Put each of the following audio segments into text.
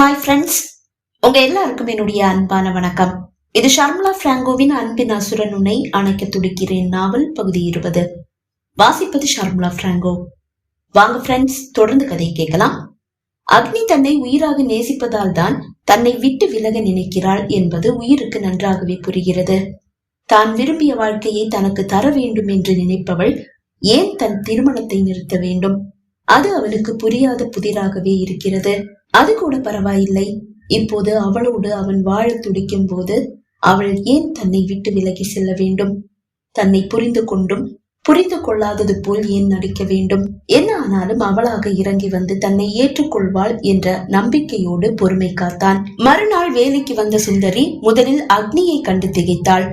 Hi friends உங்க எல்லாருக்கும் என்னுடைய அன்பான வணக்கம். இது ஷர்மலா பிராங்கோவின் அன்பின் அசுரன் உன்னை அணைக்க துடிக்கிறேன் நாவல் பகுதி இருபது. வாசிப்பது ஷர்மலா பிராங்கோ. வாங்க ஃப்ரெண்ட்ஸ் தொடர்ந்து கதையை கேட்கலாம். அக்னி தன்னை உயிராக நேசிப்பதால் தான் தன்னை விட்டு விலக நினைக்கிறாள் என்பது உயிருக்கு நன்றாகவே புரிகிறது. தான் விரும்பிய வாழ்க்கையை தனக்கு தர வேண்டும் என்று நினைப்பவள் ஏன் தன் திருமணத்தை நிறுத்த வேண்டும்? அது அவனுக்கு புரியாத புதிராகவே இருக்கிறது. அது கூட பரவாயில்லை. இப்போது அவளோடு அவன் வாழ துடிக்கும் போது அவள் ஏன் தன்னை விட்டு விலகி செல்ல வேண்டும்? தன்னை புரிந்து கொண்டும் புரிந்து கொள்ளாதது போல் ஏன் நடிக்க வேண்டும்? என்ன ஆனாலும் அவளாக இறங்கி வந்து தன்னை ஏற்றுக்கொள்வாள் என்ற நம்பிக்கையோடு பொறுமை காத்தான். மறுநாள் வேலைக்கு வந்த சுந்தரி முதலில் அக்னியை கண்டு திகைத்தாள்.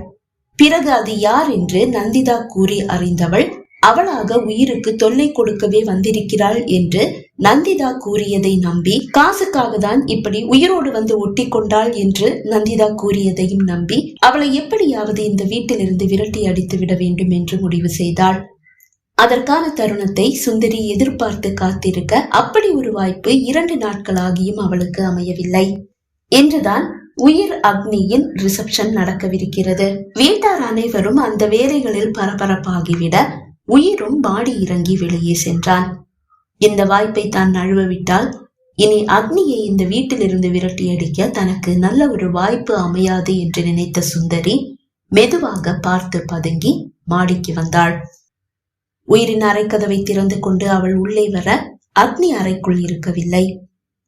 பிறகு அது யார் என்று நந்திதா கூறி அறிந்தவள் அவளாக உயிருக்கு தொல்லை கொடுக்கவே வந்திருக்கிறாள் என்று நந்திதா கூறியதை நம்பி காசுக்காக தான் இப்படி உயிரோடு வந்து ஒட்டி கொண்டாள் என்று நந்திதா கூறியதையும் நம்பி அவளை எப்படியாவது இந்த வீட்டிலிருந்து விரட்டி அடித்து விட வேண்டும் என்று முடிவு செய்தாள். அதற்கான தருணத்தை சுந்தரி எதிர்பார்த்து காத்திருக்க அப்படி ஒரு வாய்ப்பு இரண்டு நாட்களாகியும் அவளுக்கு அமையவில்லை. என்றுதான் உயிர் அக்னியின் ரிசப்ஷன் நடக்கவிருக்கிறது. வீட்டார் அனைவரும் அந்த வேலைகளில் பரபரப்பாகிவிட உயிரும் பாடி இறங்கி வெளியே சென்றான். இந்த வாய்ப்பை தான் நழுவவிட்டால் இனி அக்னியை இந்த வீட்டிலிருந்து விரட்டி அடிக்க தனக்கு நல்ல ஒரு வாய்ப்பு அமையாது என்று நினைத்த சுந்தரி மெதுவாக பார்த்து பதுங்கி மாடிக்கு வந்தாள். உயிரின் அறைக்கதவை திறந்து கொண்டு அவள் உள்ளே வர அக்னி அறைக்குள் இருக்கவில்லை.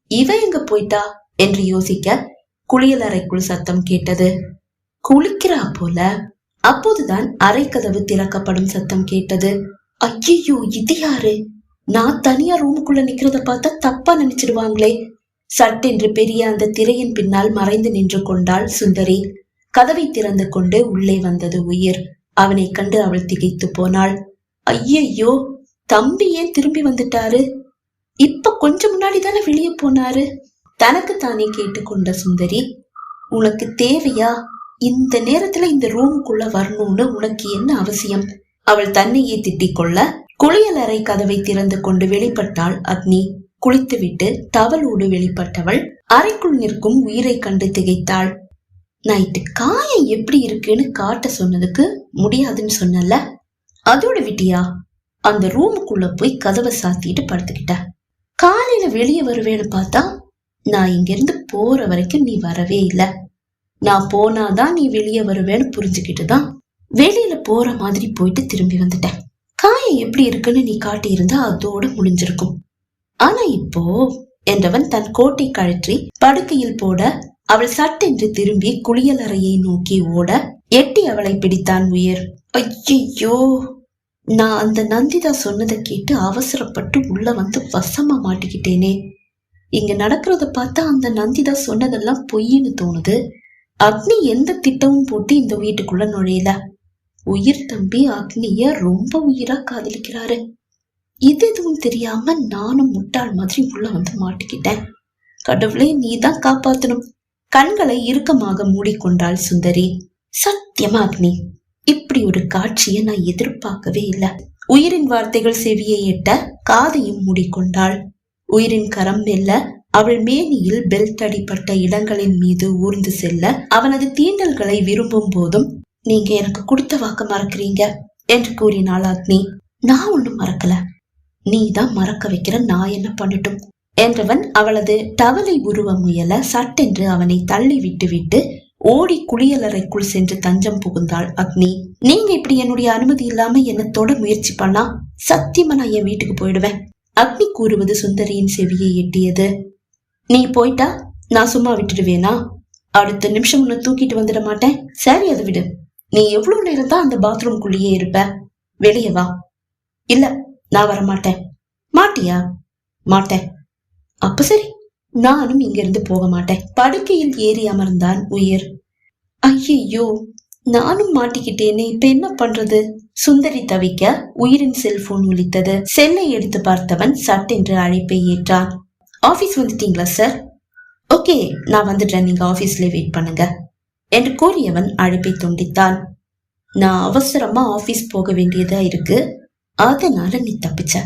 இவ எங்க போயிட்டா? என்று யோசிக்க குளியல் அறைக்குள் சத்தம் கேட்டது. குளிக்கிறா போல. அப்போதுதான் அறைக்கதவு திறக்கப்படும் சத்தம் கேட்டது. ஐயோ இது யாரு? நான் தனியா ரூமுக்குள்ள நிக்கிறத பார்த்தா தப்பா நினைச்சிடுவாங்களே. சட்டென்று பெரிய அந்த திரையின் பின்னால் மறைந்து நின்று கொண்டாள் சுந்தரி. கதவை திறந்து கொண்டு உள்ளே வந்தது உயிர். அவனை கண்டு அவள் திகைத்து போனாள். ஐயையோ தம்பி ஏன் திரும்பி வந்துட்டாரு? இப்ப கொஞ்சம் முன்னாடி தானே வெளியே போனாரு? தனக்கு தானே கேட்டுக்கொண்ட சுந்தரி உனக்கு தேவையா? இந்த நேரத்துல இந்த ரூமுக்குள்ள வரணும்னு உனக்கு என்ன அவசியம்? அவள் தன்னையே திட்டிக் கொள்ள குளியல் அறை கதவை திறந்து கொண்டு வெளிப்பட்டாள் அக்னி. குளித்துவிட்டு தவளோடு வெளிப்பட்டவள் அறைக்குள் நிற்கும் உயிரை கண்டு திகைத்தாள். நைட்டு காயம் எப்படி இருக்குன்னு காட்ட சொன்னதுக்கு முடியாதுன்னு சொன்னல அதோட விட்டியா? அந்த ரூமுக்குள்ள போய் கதவை சாத்திட்டு படுத்துக்கிட்ட. காலையில வெளியே வருவேன்னு பார்த்தா நான் இங்கிருந்து போற வரைக்கும் நீ வரவே இல்லை. நான் போனாதான் நீ வெளியே வருவேன்னு புரிஞ்சுக்கிட்டு தான் வெளியில போற மாதிரி போயிட்டு திரும்பி வந்துட்டேன். காயம் எப்படி இருக்குன்னு நீ காட்டியிருந்தா அதோட முடிஞ்சிருக்கும். ஆனா இப்போ என்றவன் தன் கோட்டை கழற்றி படுக்கையில் போட அவள் சட்டென்று திரும்பி குளியலறையை நோக்கி ஓட எட்டி அவளை பிடித்தான் உயிர். ஐயோ நான் அந்த நந்திதா சொன்னதை கேட்டு அவசரப்பட்டு உள்ள வந்து வசமா மாட்டிக்கிட்டேனே. இங்க நடக்கிறத பார்த்தா அந்த நந்திதா சொன்னதெல்லாம் பொய்ன்னு தோணுது. அக்னி எந்த திட்டமும் போட்டு இந்த வீட்டுக்குள்ள நுழையல. உயிர் தம்பி அக்னிய ரொம்ப உயிரா காதலிக்கிறாரு. இது எதுவும் தெரியாம நானும் முட்டாள் மாதிரி உள்ள வந்து மாட்டிக்கிட்டேன். கடவுளே நீ தான் காப்பாத்தணும். கண்களை இறுக்கமாக மூடிக்கொண்டாள் சுந்தரி. சத்தியமா அக்னி இப்படி ஒரு காட்சியை நான் எதிர்பார்க்கவே இல்லை. உயிரின் வார்த்தைகள் செவியை எட்ட காதையும் மூடிக்கொண்டாள். உயிரின் கரம் மெல்ல அவள் மேனியில் பெல்ட் அடிப்பட்ட இடங்களின் மீது ஊர்ந்து செல்ல அவனது தீண்டல்களை விரும்பும் போதும் நீங்க எனக்கு கொடுத்த வாக்க மறக்கிறீங்க என்று கூறினாள் அக்னி. நான் ஒண்ணும் மறக்கல. நீ தான் மறக்க வைக்கிற நான் என்ன பண்ணட்டும் என்றவன் அவளது டவலை உருவ முயல சட்டென்று அவனை தள்ளி விட்டு விட்டு ஓடி குளியலறைக்குள் சென்று தஞ்சம் புகுந்தாள் அக்னி. நீங்க இப்படி என்னுடைய அனுமதி இல்லாம என்ன தொட முயற்சி பண்ணா? சத்தியமா நான் என் வீட்டுக்கு போயிடுவேன் அக்னி கூறுவது சுந்தரியின் செவியை எட்டியது. நீ போயிட்டா? நான் சும்மா விட்டுடுவேனா? அடுத்த நிமிஷம் உன்னை தூக்கிட்டு வந்துட மாட்டேன். சரி அதை விடு. நீ எவ்வளவு நேரம் தான் அந்த பாத்ரூம்குள்ளேயே இருப்ப? வெளியே வா. இல்ல நான் வர மாட்டேன் மாட்டியா? மாட்டேன். அப்ப சரி. நானும் இங்கிருந்து போக மாட்டேன். படுக்கையில் ஏறி அமர்ந்தான் உயிர். ஐயையோ நானும் மாட்டிக்கிட்டேனே. இப்ப என்ன பண்றது? சுந்தரி தவிக்க உயிரின் செல்போன் ஒலித்தது. செல்லை எடுத்து பார்த்தவன் சட்டென்று அழைப்பை ஏற்றான். ஆபீஸ் வந்துட்டீங்களா சார் ஓகே நான் வந்துட்டேன் நீங்க ஆஃபீஸ்ல வெயிட் பண்ணுங்க. என்று கூறியவன் அழைப்பை துண்டித்தான். நான் அவசரமா ஆபீஸ் போக வேண்டியதா இருக்கு. அதனால நீ தப்பிச்ச.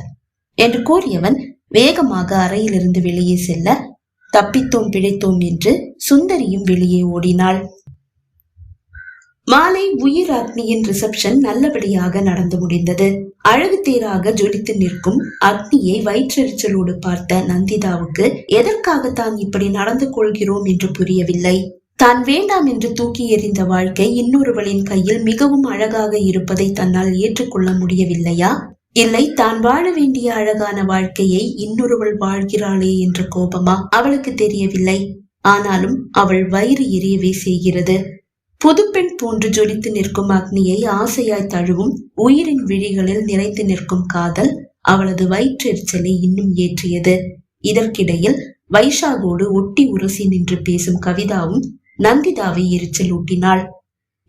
என்று கூறியவன் வேகமாக அறையிலிருந்து வெளியே செல்ல தப்பித்தோம் பிழைத்தோம் என்று சுந்தரியும் வெளியே ஓடினாள். மாலை உயிர் அக்னியின் ரிசப்ஷன் நல்லபடியாக நடந்து முடிந்தது. அழகு தேராக ஜொலித்து நிற்கும் அக்னியை வயிற்றெரிச்சலோடு பார்த்த நந்திதாவுக்கு எதற்காக தான் இப்படி நடந்து கொள்கிறோம் என்று புரியவில்லை. தான் வேண்டாம் என்று தூக்கி எறிந்த வாழ்க்கை இன்னொருவளின் கையில் மிகவும் அழகாக இருப்பதை தன்னால் ஏற்றுக்கொள்ள முடியவில்லையா? இல்லை தான் வாழ வேண்டிய அழகான வாழ்க்கையை இன்னொருவள் வாழ்கிறாளே என்ற கோபமா அவளுக்கு தெரியவில்லை. ஆனாலும் அவள் வயிறு எரியவே செய்கிறது. புதுப்பெண் போன்று ஜொலித்து நிற்கும் அக்னியை ஆசையாய் தழுவும் உயிரின் விழிகளில் நிறைந்து நிற்கும் காதல் அவளது வயிற்றெரிச்சலை இன்னும் ஏற்றியது. இதற்கிடையில் வைஷாகோடு ஒட்டி உரசி நின்று பேசும் கவிதாவும் நந்திதாவை எரிச்சல் ஊட்டினாள்.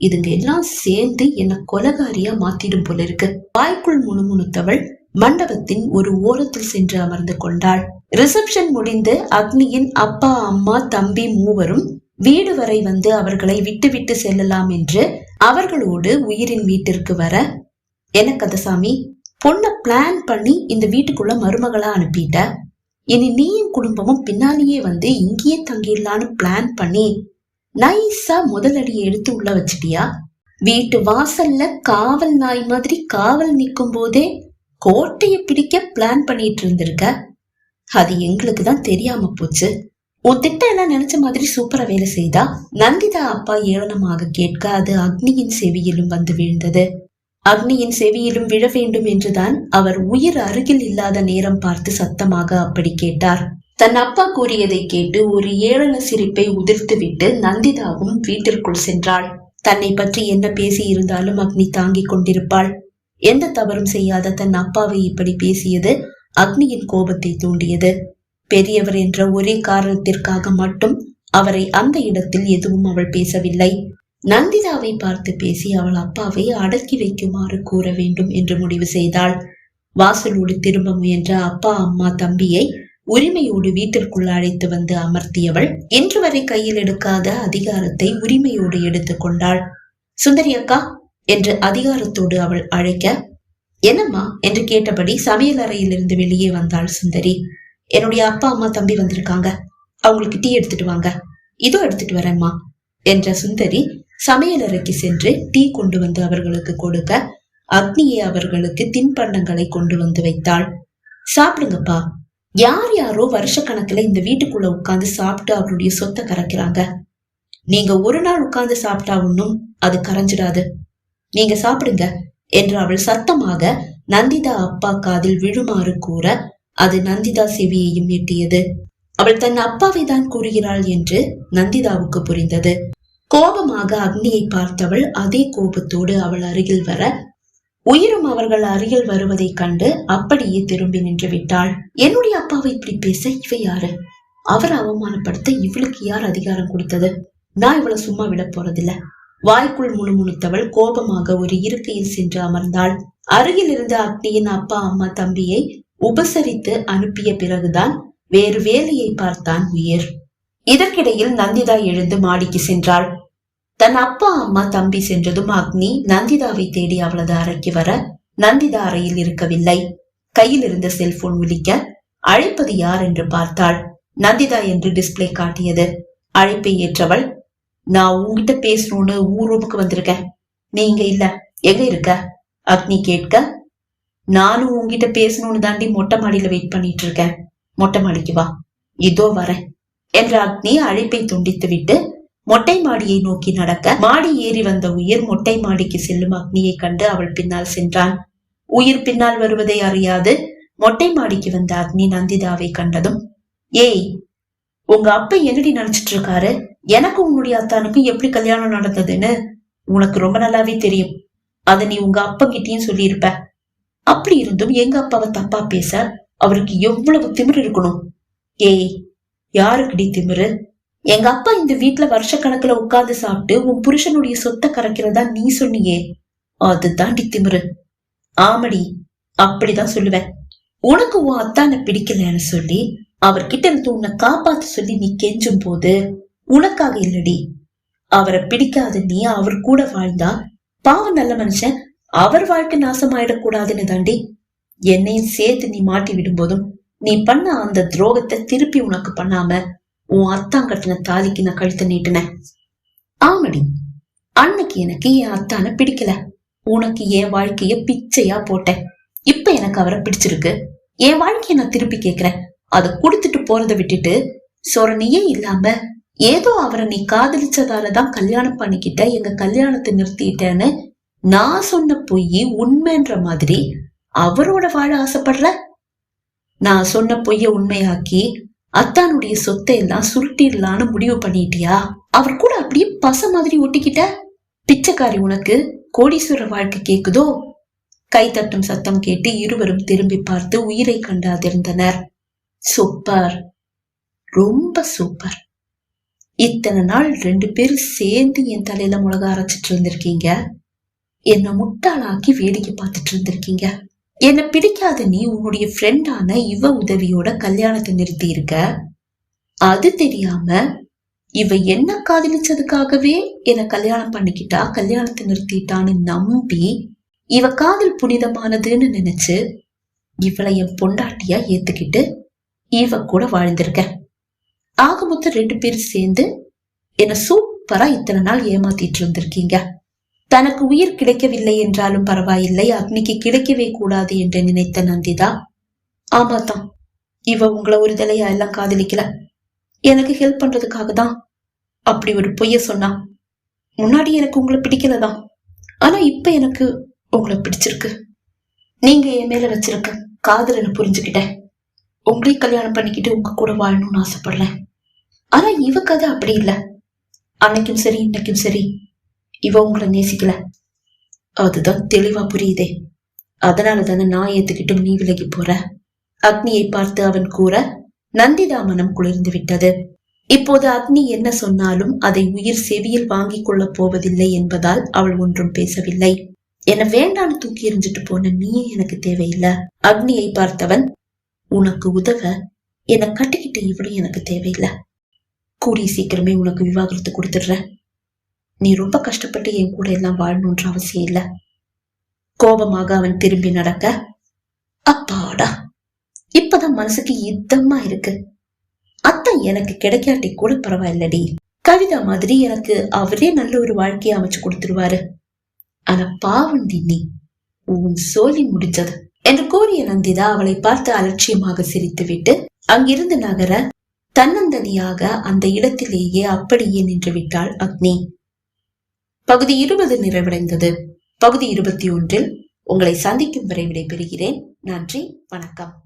இதுங்க எல்லாம் சேர்ந்து என்ன கொலகாரியா மாத்திடும் போல இருக்கு. வாய்க்குள் முணுமுணுத்தவள் மண்டபத்தின் ஒரு ஓரத்தில் சென்று அமர்ந்து கொண்டாள். ரிசப்ஷன் முடிந்து அக்னியின் அப்பா அம்மா தம்பி மூவரும் வீடு வரை வந்து அவர்களை விட்டுவிட்டு செல்லலாம் என்று அவர்களோடு உயிரின் வீட்டிற்கு வர என்ன கந்தசாமி? பொண்ணை பிளான் பண்ணி இந்த வீட்டுக்குள்ள மருமகளா அனுப்பிட்ட. இனி நீயும் குடும்பமும் பின்னாலேயே வந்து இங்கேயே தங்கிடலான்னு பிளான் பண்ணி நைஸா முதலடியை எடுத்து உள்ள வச்சிட்டியா? வீட்டு வாசல்ல காவல் நாய் மாதிரி காவல் நிற்கும் போதே கோட்டையை பிடிக்க பிளான் பண்ணிட்டு இருந்திருக்க. அது எங்களுக்கு தான் தெரியாம போச்சு. உன் திட்டம் எல்லாம் நினைச்ச மாதிரி சூப்பரா வேலை செய்தா? நந்திதா அப்பா ஏளனமாக கேட்க அது அக்னியின் செவியிலும் வந்து விழுந்தது. அக்னியின் செவியிலும் விழ வேண்டும் என்றுதான் அவர் உயிர் அருகில் இல்லாத நேரம் பார்த்து சத்தமாக அப்படி கேட்டார். தன் அப்பா கூறியதை கேட்டு ஒரு ஏளன சிரிப்பை உதிர்த்துவிட்டு நந்திதாவும் வீட்டிற்குள் சென்றாள். தன்னை பற்றி என்ன பேசி இருந்தாலும் அக்னி தாங்கிக் கொண்டிருப்பாள். எந்த தவறும் செய்யாத தன் அப்பாவை இப்படி பேசியது அக்னியின் கோபத்தை தூண்டியது. பெரியவர் என்ற ஒரே காரணத்திற்காக மட்டும் அவரை அந்த இடத்தில் எதுவும் அவள் பேசவில்லை. நந்திதாவை பார்த்து பேசி அவள் அப்பாவை அடக்கி வைக்குமாறு கூற வேண்டும் என்று முடிவு செய்தாள். வாசலோடு திரும்ப முயன்ற அப்பா அம்மா தம்பியை உரிமையோடு வீட்டிற்குள் அழைத்து வந்து அமர்த்தியவள் இன்று வரை கையில் எடுக்காத அதிகாரத்தை உரிமையோடு எடுத்துக் கொண்டாள். சுந்தரி அக்கா என்று அதிகாரத்தோடு அவள் அழைக்க என்னம்மா? என்று கேட்டபடி சமையல் அறையிலிருந்து வெளியே வந்தாள் சுந்தரி. என்னுடைய அப்பா அம்மா தம்பி வந்திருக்காங்க. அவங்களுக்கு டீ எடுத்துட்டு வாங்க. இதோ எடுத்துட்டு வரேம்மா என்ற சுந்தரி சமையலறைக்கு சென்று டீ கொண்டு வந்து அவர்களுக்கு கொடுக்க அக்னியை அவர்களுக்கு தின்பண்டங்களை கொண்டு வந்து வைத்தாள். சாப்பிடுங்கப்பா. யார் யாரோ வருஷ கணக்குல இந்த வீட்டுக்குள்ள உட்கார்ந்து சாப்பிட்டு அவருடைய சொத்தை கரைக்கிறாங்க நீங்க ஒரு நாள் உட்கார்ந்து சாப்பிட்டா ஒன்னும் அது கரைஞ்சிடாது. நீங்க சாப்பிடுங்க என்று அவள் சத்தமாக நந்திதா அப்பா காதில் விழுமாறு கூற அது நந்திதா செவியையும் எட்டியது. அவள் தன் அப்பாவை தான் கூறுகிறாள் என்று நந்திதாவுக்கு புரிந்தது. கோபமாக அக்னியை பார்த்தவள் அதே கோபத்தோடு அவள் அருகில் வர உயிரும் அவர்கள் அருகில் வருவதைக் கண்டு அப்படியே திரும்பி நின்று விட்டாள். என்னுடைய அப்பாவை இப்படி பேச? இவ யாரு? அவரை அவமானப்படுத்த இவளுக்கு யார் அதிகாரம் கொடுத்தது? நான் இவளை சும்மா விட போறதில்ல. வாய்க்குள் முணுமுணுத்தவள் கோபமாக ஒரு இருக்கையில் சென்று அமர்ந்தாள். அருகில் இருந்த அக்னியின் அப்பா அம்மா தம்பியை உபசரித்து அனுப்பிய பிறகுதான் வேறு வேலையை பார்த்தான் உயிர். இதற்கிடையில் நந்திதா எழுந்து மாடிக்கு சென்றாள். தன் அப்பா அம்மா தம்பி சென்றதும் அக்னி நந்திதாவை தேடி அவளது அறைக்கு வர நந்திதா அறையில் இருக்கவில்லை. கையில் இருந்த செல்போன் விழிக்க அழைப்பது யார் என்று பார்த்தாள். நந்திதா என்று டிஸ்பிளே காட்டியது. அழைப்பை ஏற்றவள் நான் உங்ககிட்ட பேசணும்னு ஊர் ரூமுக்கு வந்திருக்கேன். நீங்க இல்ல. எங்க இருக்க? அக்னி கேட்க நானும் உங்ககிட்ட பேசணும்னு தாண்டி மொட்டை மாடியில வெயிட் பண்ணிட்டு இருக்கேன். மொட்டை மாடிக்கு வா. இதோ வரேன். என்ற அக்னி அழைப்பை துண்டித்து விட்டு மொட்டை மாடியை நோக்கி நடக்க மாடி ஏறி வந்த உயிர் மொட்டை மாடிக்கு செல்லும் அக்னியை கண்டு அவள் பின்னால் சென்றான். உயிர் பின்னால் வருவதை அறியாது மொட்டை மாடிக்கு வந்த அக்னி நந்திதாவை கண்டதும் ஏய் உங்க அப்பா என்னடி நினைச்சிட்டு இருக்காரு? எனக்கு உன்னுடைய அத்தானுக்கும் எப்படி கல்யாணம் நடந்ததுன்னு? உனக்கு ரொம்ப நல்லாவே தெரியும். அதை நீ உங்க அப்பங்கிட்டயும் சொல்லியிருப்ப. அப்படி இருந்தும் எங்க அப்பாவை தப்பா பேச அவருக்கு எவ்வளவு திமிரு இருக்கணும்? ஏய் யாருக்குடி திமிரு? எங்க அப்பா இந்த வீட்டுல வருஷக்கணக்குல உட்கார்ந்து சாப்பிட்டு உன் புருஷனுடைய சொத்தை கரைக்கிறதா நீ சொன்னியே. அதுதான் டி திமிரு. ஆமடி அப்படிதான் சொல்லுவேன். உனக்கு உன் அத்தானை பிடிக்கலன்னு சொல்லி அவர்கிட்ட இருந்து உன்னை காப்பாத்த சொல்லி நீ கெஞ்சும் போது உனக்காக இல்லடி. அவரை பிடிக்காத நீ அவர் கூட வாழ்ந்தா பாவம் நல்ல மனுஷன் அவர் வாழ்க்கை நாசமாயிடக்கூடாதுன்னு தாண்டி என்னையும் சேர்த்து நீ மாட்டி விடும் போதும் நீ பண்ண அந்த துரோகத்தை திருப்பி உனக்கு பண்ணாம உன் அத்தான் கட்டின தாலிக்கு நான் கழுத்து நீட்டினேன். ஆமடி அன்னைக்கு எனக்கு என் அத்தான பிடிக்கல. உனக்கு என் வாழ்க்கைய பிச்சையா போட்டேன். இப்ப எனக்கு அவரை பிடிச்சிருக்கு. என் வாழ்க்கைய நான் திருப்பி கேக்குறேன் அதை கொடுத்துட்டு போறதை விட்டுட்டு சொரணியே இல்லாம ஏதோ அவரை நீ காதலிச்சதாலதான் கல்யாணம் பண்ணிக்கிட்ட எங்க கல்யாணத்தை நிறுத்திட்டேன்னு நான் சொன்ன பொய் உண்மைன்ற மாதிரி அவரோட வாழ ஆசைப்படுற? நான் சொன்ன பொய்ய உண்மையாக்கி அத்தானுடைய சொத்தை எல்லாம் சுருட்டிடலான்னு முடிவு பண்ணிட்டியா? அவர் கூட அப்படியே பச மாதிரி ஒட்டிக்கிட்ட? பிச்சைக்காரி உனக்கு கோடீஸ்வர வாழ்க்கை கேக்குதோ? கைத்தட்டும் சத்தம் கேட்டு இருவரும் திரும்பி பார்த்து உயிரை கண்டாதிருந்தனர் சூப்பர். ரொம்ப சூப்பர். இத்தனை நாள் ரெண்டு பேரும் சேர்ந்து என் தலையில முழக அரைச்சிட்டு இருந்திருக்கீங்க என்னை முட்டாளாக்கி வேடிக்கை பார்த்துட்டு இருந்திருக்கீங்க. என்ன பிடிக்காத நீ உன்னுடைய ஃப்ரெண்டான இவ உதவியோட கல்யாணத்தை நிறுத்தி இருக்க. அது தெரியாம இவ என்ன காதலிச்சதுக்காகவே என்ன கல்யாணம் பண்ணிக்கிட்டா கல்யாணத்தை நிறுத்திட்டான்னு நம்பி இவ காதல் புனிதமானதுன்னு நினைச்சு இவளை என் பொண்டாட்டியா ஏத்துக்கிட்டு இவ கூட வாழ்ந்திருக்க ஆக மொத்தம் ரெண்டு பேரும் சேர்ந்து என்ன சூப்பரா இத்தனை நாள் ஏமாத்திட்டு இருந்திருக்கீங்க. தனக்கு உயிர் கிடைக்கவில்லை என்றாலும் பரவாயில்லை அக்னிக்கு கிடைக்கவே கூடாது என்று நினைத்த நந்திதா ஆமாதான் இவ உங்களை ஒரு தலையா எல்லாம் காதலிக்கல. எனக்கு ஹெல்ப் பண்றதுக்காக தான் அப்படி ஒரு பொய்ய சொன்னா முன்னாடி எனக்கு உங்களை பிடிக்கலதான் ஆனா இப்ப எனக்கு உங்களை பிடிச்சிருக்கு. நீங்க என் மேல வச்சிருக்க காதலனை புரிஞ்சுக்கிட்டேன். உங்களையும் கல்யாணம் பண்ணிக்கிட்டு உங்க கூட வாழணும்னு ஆசைப்படல ஆனா இவ கதை அப்படி இல்ல. அன்னைக்கும் சரி இன்னைக்கும் சரி. இவ உங்களை நேசிக்கல. அதுதான் தெளிவா புரியுதே. அதனால தானே நான் ஏத்துக்கிட்டும் நீ விலகி போற? அக்னியை பார்த்து அவன் கூற நந்திதா மனம் குளிர்ந்து விட்டது. இப்போது அக்னி என்ன சொன்னாலும் அதை உயிர் செவியில் வாங்கிக் கொள்ளப் போவதில்லை என்பதால் அவள் ஒன்றும் பேசவில்லை. என வேண்டான்னு தூக்கி எறிஞ்சிட்டு போன நீயே எனக்கு தேவையில்லை. அக்னியை பார்த்தவன் உனக்கு உதவ என்னை கட்டிக்கிட்ட இவளும் எனக்கு தேவையில்லை. கூடிய சீக்கிரமே உனக்கு விவாகரத்து கொடுத்துடுறேன். நீ ரொம்ப கஷ்டப்பட்டு என் கூட எல்லாம் வாழணுன்ற அவசியம் இல்ல. கோபமாக அவன் திரும்பி நடக்க அப்பாடா இப்பதான் மனசுக்கு யுத்தமா இருக்கு. அத்தான் எனக்கு கிடைக்காட்டி கூட பரவாயில்லடி. கவிதா மாதிரி எனக்கு அவரே நல்ல ஒரு வாழ்க்கையை அமைச்சு கொடுத்துருவாரு. ஆனா பாவண்டி நீ உன் சோழி முடிஞ்சது என்று கூறிய நந்திதா அவளை பார்த்து அலட்சியமாக சிரித்துவிட்டு அங்கிருந்து நகர தன்னந்தனியாக அந்த இடத்திலேயே அப்படியே நின்று விட்டாள் அக்னி. பகுதி இருபது நிறைவடைந்தது. பகுதி இருபத்தி ஒன்றில் உங்களை சந்திக்கும் வரை விடைபெறுகிறேன். நன்றி வணக்கம்.